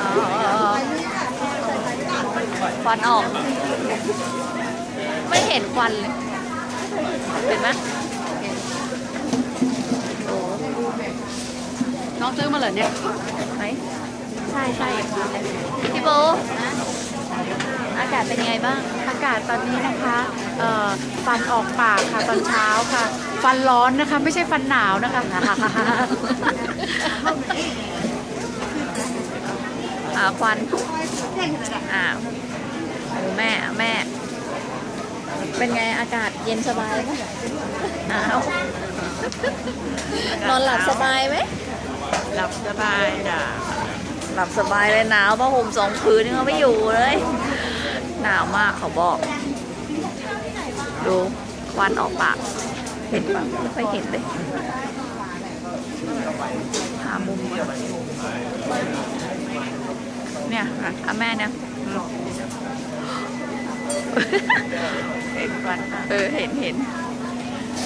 อ๋อควันออก ไม่เห็นควันเลยเห็นไหมโอ้น้องซื้อมาเหรอเนี่ยไหนใช่ใช่พี่โบอากาศเป็นยังไงบ้าง อากาศตอนนี้นะคะเอ่อฟันออกปากค่ะตอนเช้าค่ะ ฟันร้อนนะคะ ไม่ใช่ฟันหนาวนะคะ อ่าควันอ่าโอ้แม่แม่ เป็นไงอากาศเย็นสบายไหมอ้าวนอนหลับสบายไหมหลับสบายจ้ะหลับสบายเลยหนาวผ้าห่มสองผืนยังเอาไม่อยู่เลย หนาวมากเขาบอก ดูควันออกปาก เห็นปะไม่ค่อยเห็นเลยหามุมก่อน เนี่ยอะอะแม่เนี่ยเห็นฟันค่ะเออเห็นเห็น